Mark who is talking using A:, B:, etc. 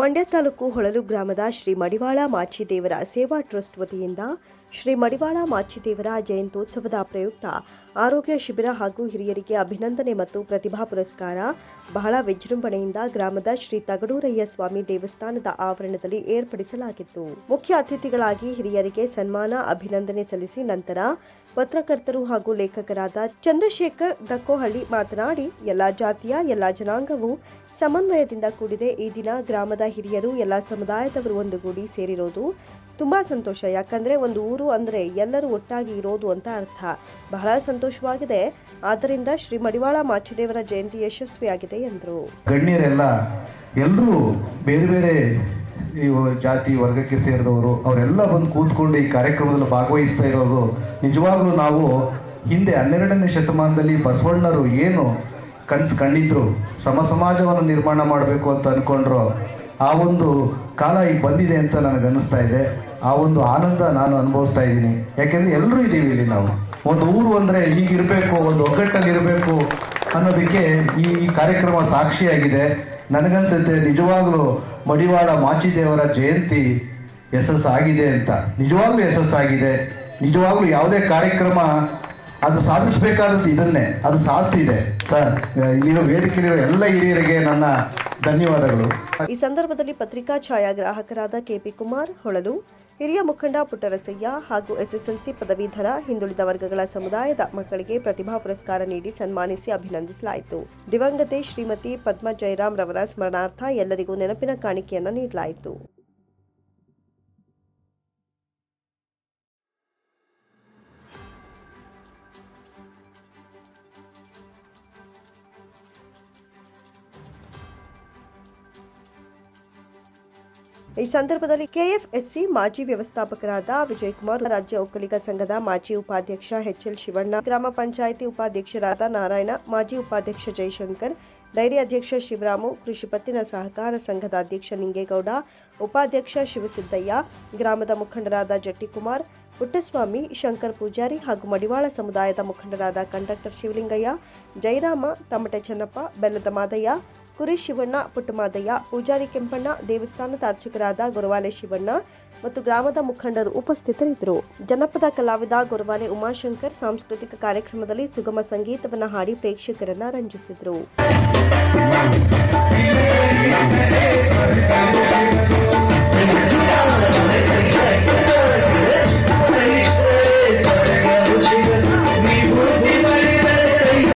A: ಮಂಡ್ಯ ತಾಲೂಕು ಹೊಳಲು ಗ್ರಾಮದ ಶ್ರೀ ಮಡಿವಾಳ ಮಾಚಿದೇವರ ಸೇವಾ ಟ್ರಸ್ಟ್ ವತಿಯಿಂದ ಶ್ರೀ ಮಡಿವಾಳ ಮಾಚಿದೇವರ ಜಯಂತ್ಯೋತ್ಸವದ ಪ್ರಯುಕ್ತ ಆರೋಗ್ಯ ಶಿಬಿರ ಹಾಗೂ ಹಿರಿಯರಿಗೆ ಅಭಿನಂದನೆ ಮತ್ತು ಪ್ರತಿಭಾ ಪುರಸ್ಕಾರ ಬಹಳ ವಿಜೃಂಭಣೆಯಿಂದ ಗ್ರಾಮದ ಶ್ರೀ ತಗಡೂರಯ್ಯ ಸ್ವಾಮಿ ದೇವಸ್ಥಾನದ ಆವರಣದಲ್ಲಿ ಏರ್ಪಡಿಸಲಾಗಿತ್ತು. ಮುಖ್ಯ ಅತಿಥಿಗಳಾಗಿ ಹಿರಿಯರಿಗೆ ಸನ್ಮಾನ, ಅಭಿನಂದನೆ ಸಲ್ಲಿಸಿ ನಂತರ ಪತ್ರಕರ್ತರು ಹಾಗೂ ಲೇಖಕರಾದ ಚಂದ್ರಶೇಖರ್ ದಕ್ಕೋಹಳ್ಳಿ ಮಾತನಾಡಿ, ಎಲ್ಲ ಜಾತಿಯ, ಎಲ್ಲಾ ಜನಾಂಗವು ಸಮನ್ವಯದಿಂದ ಕೂಡಿದೆ ಈ ದಿನ ಗ್ರಾಮದ ಹಿರಿಯರು ಎಲ್ಲ ಸಮುದಾಯದವರು ಒಂದುಗೂಡಿ ಸೇರಿರೋದು ತುಂಬಾ ಸಂತೋಷ. ಯಾಕಂದ್ರೆ ಒಂದು ಊರು ಅಂದ್ರೆ ಎಲ್ಲರೂ ಒಟ್ಟಾಗಿ ಇರೋದು ಅಂತ ಅರ್ಥ. ಬಹಳ ಸಂತೋಷವಾಗಿದೆ. ಆದ್ದರಿಂದ ಶ್ರೀ ಮಡಿವಾಳ ಮಾಚಿದೇವರ ಜಯಂತಿ ಯಶಸ್ವಿಯಾಗಿದೆ ಎಂದರು.
B: ಗಣ್ಯರೆಲ್ಲ ಎಲ್ಲರೂ ಬೇರೆ ಬೇರೆ ಜಾತಿ ವರ್ಗಕ್ಕೆ ಸೇರಿದವರು, ಅವರೆಲ್ಲ ಬಂದು ಕೂತ್ಕೊಂಡು ಈ ಕಾರ್ಯಕ್ರಮದಲ್ಲಿ ಭಾಗವಹಿಸ್ತಾ ಇರೋದು ನಿಜವಾಗ್ಲೂ ನಾವು ಹಿಂದೆ ಹನ್ನೆರಡನೇ ಶತಮಾನದಲ್ಲಿ ಬಸವಣ್ಣರು ಏನು ಕನಸು ಕಂಡಿದ್ರು ಸಮ ಸಮಾಜವನ್ನು ನಿರ್ಮಾಣ ಮಾಡಬೇಕು ಅಂತ ಅಂದ್ಕೊಂಡ್ರು ಆ ಒಂದು ಕಾಲ ಈಗ ಬಂದಿದೆ ಅಂತ ನನಗೆ ಅನ್ನಿಸ್ತಾ ಇದೆ. ಆ ಒಂದು ಆನಂದ ನಾನು ಅನುಭವಿಸ್ತಾ ಇದ್ದೀನಿ. ಯಾಕೆಂದ್ರೆ ಎಲ್ಲರೂ ಇದ್ದೀವಿ ಇಲ್ಲಿ ನಾವು. ಒಂದು ಊರು ಅಂದರೆ ಈಗಿರಬೇಕು ಒಂದು ಒಗ್ಗಟ್ಟಲ್ಲಿ ಇರಬೇಕು ಅನ್ನೋದಕ್ಕೆ ಈ ಕಾರ್ಯಕ್ರಮ ಸಾಕ್ಷಿಯಾಗಿದೆ. ನನಗನ್ಸುತ್ತೆ ನಿಜವಾಗ್ಲೂ ಮಡಿವಾಳ ಮಾಚಿದೇವರ ಜಯಂತಿ ಯಶಸ್ಸಾಗಿದೆ ಅಂತ. ನಿಜವಾಗ್ಲೂ ಯಶಸ್ಸಾಗಿದೆ. ನಿಜವಾಗ್ಲೂ ಯಾವುದೇ ಕಾರ್ಯಕ್ರಮ ಅದು ಸಾಧಿಸಬೇಕಾದದ್ದು ಇದನ್ನೇ. ಅದು ಸಾಧಿಸಿದೆ. ಇಲ್ಲಿರೋ ವೇದಿಕೆಯಲ್ಲಿರೋ ಎಲ್ಲ ಹಿರಿಯರಿಗೆ ನನ್ನ ಧನ್ಯವಾದಗಳು.
A: ಈ ಸಂದರ್ಭದಲ್ಲಿ ಪತ್ರಿಕಾ ಛಾಯಾಗ್ರಾಹಕರಾದ ಕೆಪಿ ಕುಮಾರ್ ಹೊಳಲು, ಹಿರಿಯ ಮುಖಂಡ ಪುಟ್ಟರಸಯ್ಯ ಹಾಗೂ ಎಸ್ಎಸ್ಎಲ್ಸಿ ಪದವೀಧರ ಹಿಂದುಳಿದ ವರ್ಗಗಳ ಸಮುದಾಯದ ಮಕ್ಕಳಿಗೆ ಪ್ರತಿಭಾ ಪುರಸ್ಕಾರ ನೀಡಿ ಸನ್ಮಾನಿಸಿ ಅಭಿನಂದಿಸಲಾಯಿತು. ದಿವಂಗತೆ ಶ್ರೀಮತಿ ಪದ್ಮ ಜಯರಾಮ್ ರವರ ಸ್ಮರಣಾರ್ಥ ಎಲ್ಲರಿಗೂ ನೆನಪಿನ ಕಾಣಿಕೆಯನ್ನು ನೀಡಲಾಯಿತು. ಈ ಸಂದರ್ಭದಲ್ಲಿ ಕೆಎಫ್ಎಸ್ಸಿ ಮಾಜಿ ವ್ಯವಸ್ಥಾಪಕರಾದ ವಿಜಯಕುಮಾರ್ ರಾಜ್ಯ ಒಕ್ಕಲಿಗ ಸಂಘದ ಮಾಜಿ ಉಪಾಧ್ಯಕ್ಷ ಎಚ್ಎಲ್ ಶಿವಣ್ಣ, ಗ್ರಾಮ ಪಂಚಾಯಿತಿ ಉಪಾಧ್ಯಕ್ಷರಾದ ನಾರಾಯಣ, ಮಾಜಿ ಉಪಾಧ್ಯಕ್ಷ ಜಯಶಂಕರ್ ಡೈರಿ ಅಧ್ಯಕ್ಷ ಶಿವರಾಮು, ಕೃಷಿ ಪತ್ತಿನ ಸಹಕಾರ ಸಂಘದ ಅಧ್ಯಕ್ಷ ನಿಂಗೇಗೌಡ, ಉಪಾಧ್ಯಕ್ಷ ಶಿವಸಿದ್ದಯ್ಯ, ಗ್ರಾಮದ ಮುಖಂಡರಾದ ಜಟ್ಟಿಕುಮಾರ್, ಪುಟ್ಟಸ್ವಾಮಿ, ಶಂಕರ್ ಪೂಜಾರಿ ಹಾಗೂ ಮಡಿವಾಳ ಸಮುದಾಯದ ಮುಖಂಡರಾದ ಕಂಡಕ್ಟರ್ ಶಿವಲಿಂಗಯ್ಯ, ಜಯರಾಮ ತಮಟೆ ಚೆನ್ನಪ್ಪ, ಬೆಲ್ಲದ ಮಾದಯ್ಯ ಕುರಿ ಶಿವಣ್ಣ, ಪುಟ್ಟಮಾದಯ್ಯ, ಪೂಜಾರಿ ಕೆಂಪಣ್ಣ, ದೇವಸ್ಥಾನದ ಅರ್ಚಕರಾದ ಗುರುವಾಲೆ ಶಿವಣ್ಣ ಮತ್ತು ಗ್ರಾಮದ ಮುಖಂಡರು ಉಪಸ್ಥಿತರಿದ್ದರು. ಜನಪದ ಕಲಾವಿದ ಗುರುವಾಲೆ ಉಮಾಶಂಕರ್ ಸಾಂಸ್ಕೃತಿಕ ಕಾರ್ಯಕ್ರಮದಲ್ಲಿ ಸುಗಮ ಸಂಗೀತವನ್ನು ಹಾಡಿ ಪ್ರೇಕ್ಷಕರನ್ನ ರಂಜಿಸಿದರು.